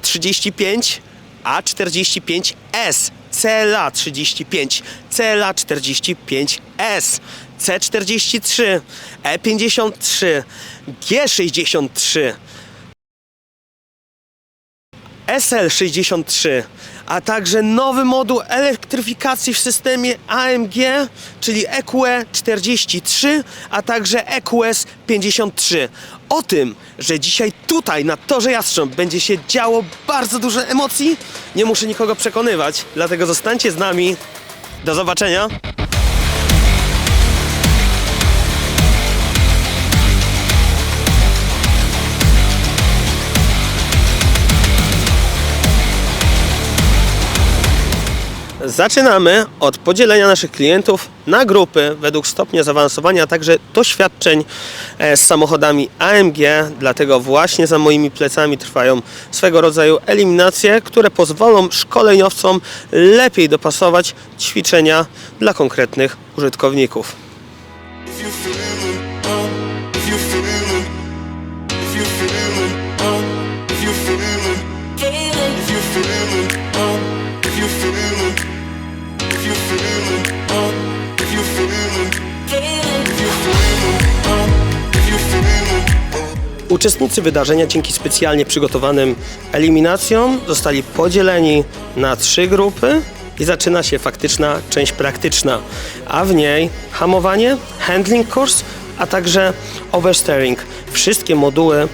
A35, A45S, CLA 35, CLA 45S, C43, E53, G63, SL63, a także nowy moduł elektryfikacji w systemie AMG, czyli E EQE 43, a także E EQS 53. O tym, że dzisiaj tutaj na Torze Jastrząb będzie się działo bardzo dużo emocji, nie muszę nikogo przekonywać, dlatego zostańcie z nami. Do zobaczenia. Zaczynamy od podzielenia naszych klientów na grupy według stopnia zaawansowania, a także doświadczeń e, z samochodami AMG. Dlatego właśnie za moimi plecami trwają swego rodzaju eliminacje, które pozwolą szkoleniowcom lepiej dopasować ćwiczenia dla konkretnych użytkowników. Uczestnicy wydarzenia dzięki specjalnie przygotowanym eliminacjom zostali podzieleni na trzy grupy i zaczyna się faktyczna część praktyczna, a w niej hamowanie, handling course, a także oversteering. Wszystkie moduły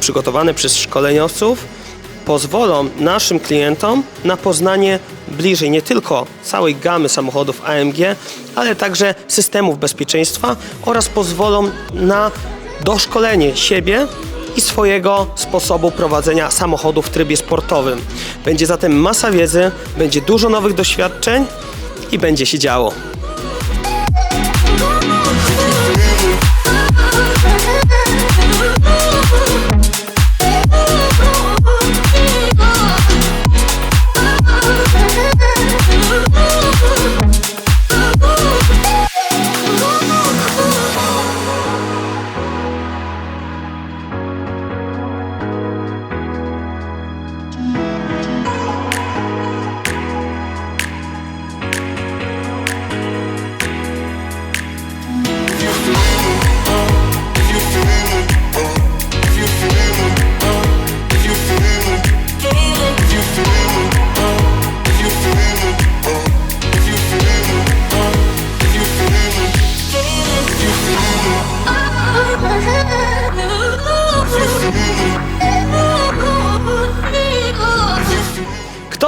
przygotowane przez szkoleniowców pozwolą naszym klientom na poznanie bliżej nie tylko całej gamy samochodów AMG, ale także systemów bezpieczeństwa oraz pozwolą na doszkolenie siebie i swojego sposobu prowadzenia samochodu w trybie sportowym. Będzie zatem masa wiedzy, będzie dużo nowych doświadczeń i będzie się działo.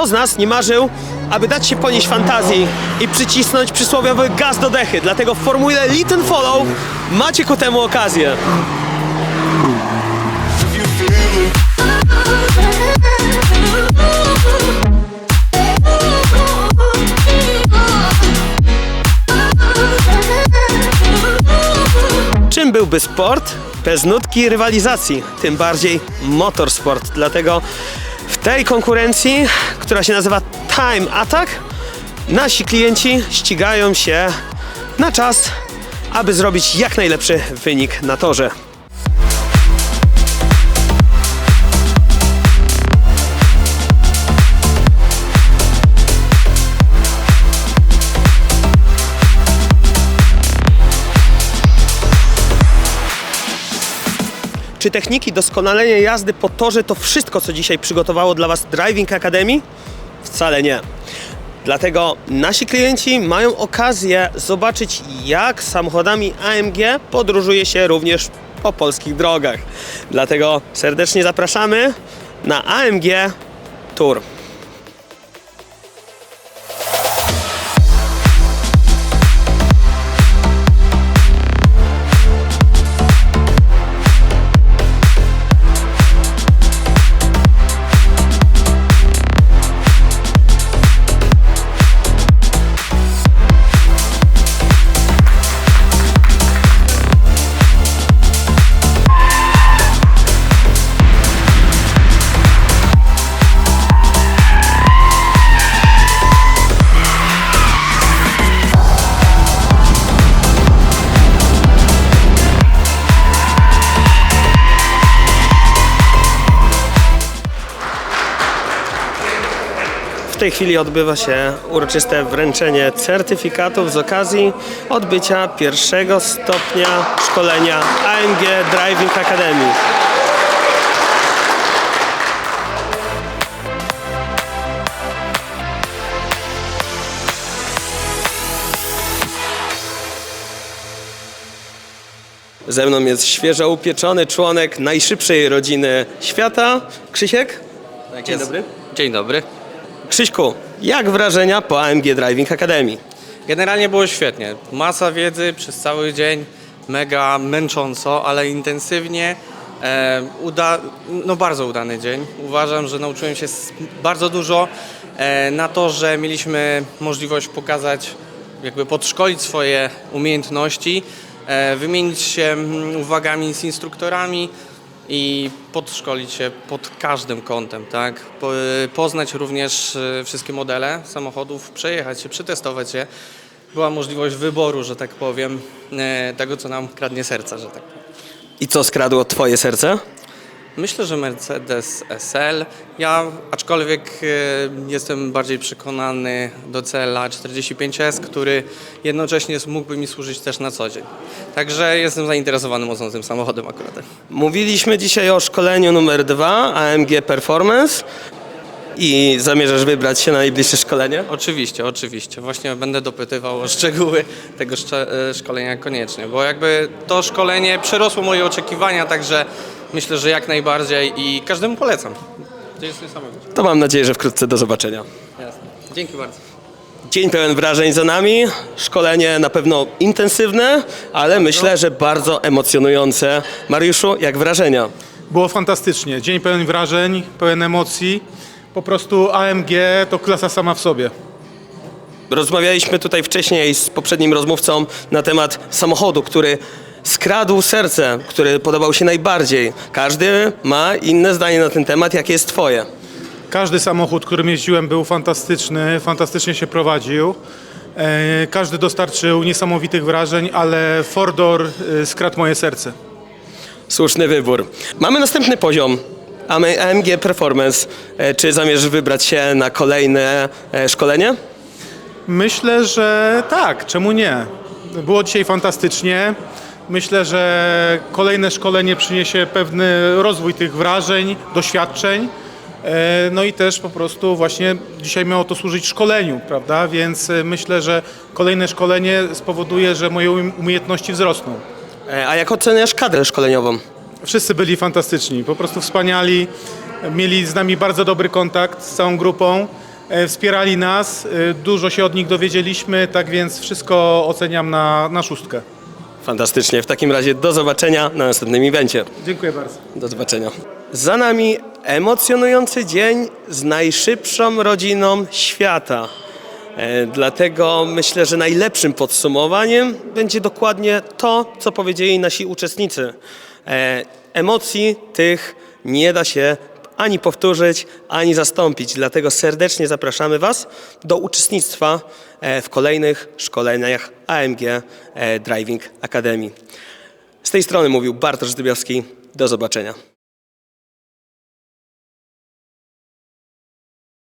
Z nas nie marzył, aby dać się ponieść fantazji i przycisnąć przysłowiowy gaz do dechy? Dlatego w formule Lit and Follow macie ku temu okazję. Czym byłby sport bez nutki rywalizacji, tym bardziej motorsport. Dlatego w tej konkurencji, która się nazywa Time Attack, nasi klienci ścigają się na czas, aby zrobić jak najlepszy wynik na torze. Czy techniki doskonalenia jazdy po torze to wszystko, co dzisiaj przygotowało dla Was Driving Academy? Wcale nie. Dlatego nasi klienci mają okazję zobaczyć, jak samochodami AMG podróżuje się również po polskich drogach. Dlatego serdecznie zapraszamy na AMG Tour. Tej chwili odbywa się uroczyste wręczenie certyfikatów z okazji odbycia pierwszego stopnia szkolenia AMG Driving Academy. Ze mną jest świeżo upieczony członek najszybszej rodziny świata, Krzysiek. Dzień dobry. Dzień dobry. Krzyśku, jak wrażenia po AMG Driving Academy? Generalnie było świetnie. Masa wiedzy przez cały dzień, mega męcząco, ale intensywnie. E, uda, no bardzo udany dzień. Uważam, że nauczyłem się bardzo dużo e, na to, że mieliśmy możliwość pokazać, jakby podszkolić swoje umiejętności, e, wymienić się mm, uwagami z instruktorami i podszkolić się pod każdym kątem, tak? Po, poznać również e, wszystkie modele samochodów, przejechać się, przetestować je. Była możliwość wyboru, że tak powiem, e, tego, co nam kradnie serca, że tak powiem. I co skradło twoje serce? Myślę, że Mercedes SL. Ja aczkolwiek e, jestem bardziej przekonany do CLA 45S, który jednocześnie mógłby mi służyć też na co dzień. Także jestem zainteresowany mocno tym samochodem akurat. Mówiliśmy dzisiaj o szkoleniu numer dwa AMG Performance i zamierzasz wybrać się na najbliższe szkolenie? Oczywiście, oczywiście. Właśnie będę dopytywał o szczegóły tego e, szkolenia koniecznie, bo jakby to szkolenie przerosło moje oczekiwania, także myślę, że jak najbardziej i każdemu polecam. To jest niesamowite. To mam nadzieję, że wkrótce do zobaczenia. Jasne. Dzięki bardzo. Dzień pełen wrażeń za nami. Szkolenie na pewno intensywne, ale myślę, że bardzo emocjonujące. Mariuszu, jak wrażenia? Było fantastycznie. Dzień pełen wrażeń, pełen emocji. Po prostu AMG to klasa sama w sobie. Rozmawialiśmy tutaj wcześniej z poprzednim rozmówcą na temat samochodu, który skradł serce, który podobał się najbardziej. Każdy ma inne zdanie na ten temat. Jakie jest twoje? Każdy samochód, którym jeździłem, był fantastyczny, fantastycznie się prowadził. E, Każdy dostarczył niesamowitych wrażeń, ale Fordor e, skradł moje serce. Słuszny wybór. Mamy następny poziom. AM- AMG Performance. E, Czy zamierzasz wybrać się na kolejne e, szkolenie? Myślę, że tak, czemu nie? Było dzisiaj fantastycznie. Myślę, że kolejne szkolenie przyniesie pewny rozwój tych wrażeń, doświadczeń. E, No i też po prostu właśnie dzisiaj miało to służyć szkoleniu, prawda? Więc e, myślę, że kolejne szkolenie spowoduje, że moje um- umiejętności wzrosną. E, A jak oceniasz kadrę szkoleniową? Wszyscy byli fantastyczni, po prostu wspaniali. Mieli z nami bardzo dobry kontakt z całą grupą. Wspierali nas, dużo się od nich dowiedzieliśmy, tak więc wszystko oceniam na, na szóstkę. Fantastycznie. W takim razie do zobaczenia na następnym evencie. Dziękuję bardzo. Do zobaczenia. Za nami emocjonujący dzień z najszybszą rodziną świata. E, dlatego myślę, że najlepszym podsumowaniem będzie dokładnie to, co powiedzieli nasi uczestnicy. E, emocji tych nie da się ani powtórzyć, ani zastąpić. Dlatego serdecznie zapraszamy Was do uczestnictwa e, w kolejnych szkoleniach AMG e, Driving Academy. Z tej strony mówił Bartosz Zdybiowski. Do zobaczenia.